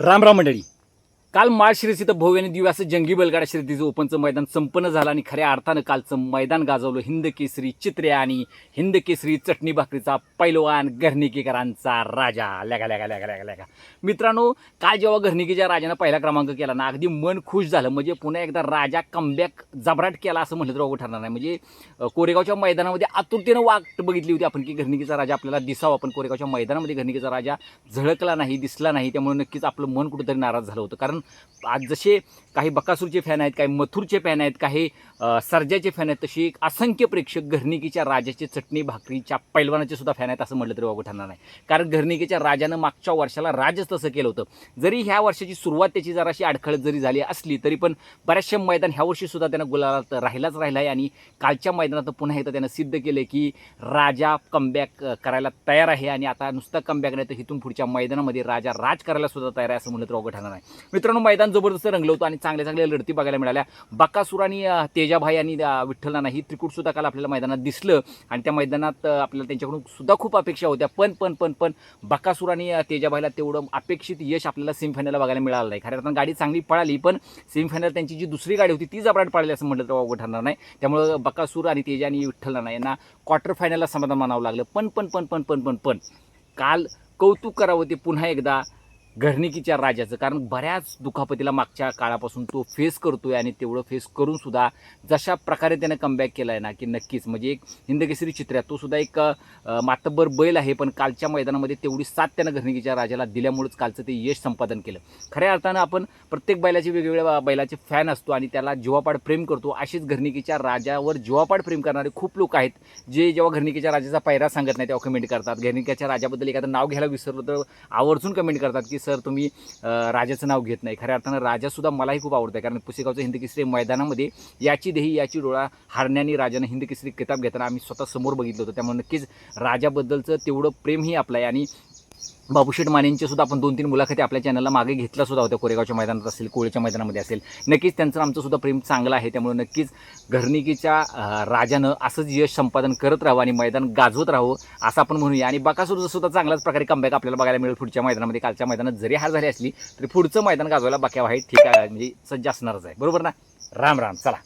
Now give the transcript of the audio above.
राम राम मंडळी. काल माळशिरस इथं भव्य आणि दिव्य असं जंगी बैलगाडा शर्यतीचं ओपनचं मैदान संपन्न झालं आणि खऱ्या अर्थानं कालचं मैदान गाजवलं हिंद केसरी चित्र्या आणि हिंद केसरी चटणी भाकरीचा पैलवान घरणिकेकरांचा राजा. लगा लगा लगा लगा लगा. मित्रांनो काल जेव्हा घरणिकेच्या राजानं पहिला क्रमांक केला ना अगदी मन खुश झालं. म्हणजे पुन्हा एकदा राजा कमबॅक जबराट केला असं म्हटलं तर अवघड ठरणार नाही. म्हणजे कोरेगावच्या मैदानामध्ये आतुरतेनं वाट बघितली होती आपण की घरणिकेचा राजा आपल्याला दिसावा पण कोरेगावच्या मैदानामध्ये घरणिकेचा राजा झळकला नाही दिसला नाही. त्यामुळे नक्कीच आपलं मन कुठंतरी नाराज झालं होतं. कारण आज जसे काही बकासूरचे फॅन आहेत काही मथुरचे फॅन आहेत काही अ, सर्जाचे फॅन आहेत तशी एक असंख्य प्रेक्षक घरनिकीच्या राजाचे चटणी भाकरीच्या पैलवानाचे सुद्धा फॅन आहेत असं म्हटलं तरी वागू ठरणार नाही. कारण घरनिकीच्या राजानं मागच्या वर्षाला राजच तसं केलं होतं. जरी ह्या वर्षाची सुरुवात त्याची जराशी अडखळत जरी झाली असली तरी पण बऱ्याचशा मैदान ह्या वर्षी सुद्धा त्यानं गुलालात राहिलाच राहिला आहे आणि कालच्या मैदानात पुन्हा एकदा त्यानं सिद्ध केलं की राजा कमबॅक करायला तयार आहे आणि आता नुसता कमबॅक नाही तर इथून पुढच्या मैदानामध्ये राजा राज करायला सुद्धा तयार आहे असं म्हटलं तर वागू ठरणार नाही. मित्रांनो मैदान जबरदस्त रंगलं होतं आणि चांगल्या चांगल्या लढती बघायला मिळाल्या. बकासूर आणि तेजाभाई आणि अं, विठ्ठलांना ही त्रिकूट सुद्धा काल आपल्याला मैदानात दिसलं आणि त्या मैदानात आपल्याला त्यांच्याकडून सुद्धा खूप अपेक्षा होत्या. पण पण पण पण बकासूर आणि तेजाभाईला तेवढं अपेक्षित यश आपल्याला सेमीफायनलला बघायला मिळालं नाही. खऱ्या अर्थानं गाडी चांगली पळाली पण सेमीफायनल त्यांची जी दुसरी गाडी होती ती जबराट पळाली असं म्हटलं तर अवघड ठरणार नाही. त्यामुळं बकासूर आणि तेजा आणि विठ्ठलांना यांना क्वार्टर फायनलला समाधान मानावं लागलं. पण पण पण पण पण पण पण काल कौतुक करावं ते पुन्हा एकदा. घरणिकीच्या राजाचं. कारण बऱ्याच दुखापतीला मागच्या काळापासून तो फेस करतोय आणि तेवढं फेस करून सुद्धा जशा प्रकारे त्यानं कमबॅक केला आहे ना की नक्कीच. म्हणजे एक हिंदकेसरी चित्र आहे. तो सुद्धा एक मातब्बर बैल आहे पण कालच्या मैदानामध्ये तेवढी साथ त्यानं घरणिकीच्या राजाला दिल्यामुळेच कालचं ते यश संपादन केलं. खऱ्या अर्थानं आपण प्रत्येक बैलाचे वेगवेगळ्या बैलाचे फॅन असतो आणि त्याला जीवापाड प्रेम करतो. अशीच घरणिकीच्या राजावर जीवापाड प्रेम करणारे खूप लोक आहेत जे जेव्हा घरणिकीच्या राजाचा पैरा सांगत नाही तेव्हा कमेंट करतात. घरणिकीच्या राजाबद्दल एखादं नाव घ्यायला विसरलं तर आवर्जून कमेंट करतात की सर तुम्ही राजाचं नाव घेत नाही. खऱ्या अर्थानं राजासुद्धा मलाही खूप आवडतं कारण पुसेगावचं हिंद केसरी मैदानामध्ये याची देही याची डोळा हारण्याने राजानं हिंद केसरी किताब घेताना आम्ही स्वतः समोर बघितलं होतं. त्यामुळे नक्कीच राजाबद्दलचं तेवढं प्रेमही आपलं आहे. आणि बाबूशेठ मानेंचे सुद्धा आपण दोन तीन मुलाखती आपल्या चॅनलला मागे घेतला सुद्धा होत्या. कोरेगावच्या मैदानात असेल कोळीच्या मैदानामध्ये असेल. नक्कीच त्यांचं आमचं सुद्धा प्रेम चांगलं आहे. त्यामुळे नक्कीच घरनिकीच्या राजानं असंच यश संपादन करत राहावं आणि मैदान गाजवत राहावं असं आपण म्हणूया. आणि बकासूरचं सुद्धा चांगल्याच प्रकारे कमबॅक आपल्याला बघायला मिळेल पुढच्या मैदानामध्ये. कालच्या मैदानात जरी हार झाली असली तरी पुढचं मैदान गाजवायला बाक्या आहे. ठीक आहे म्हणजे सज्ज असणारच आहे. बरोबर ना? राम राम. चला.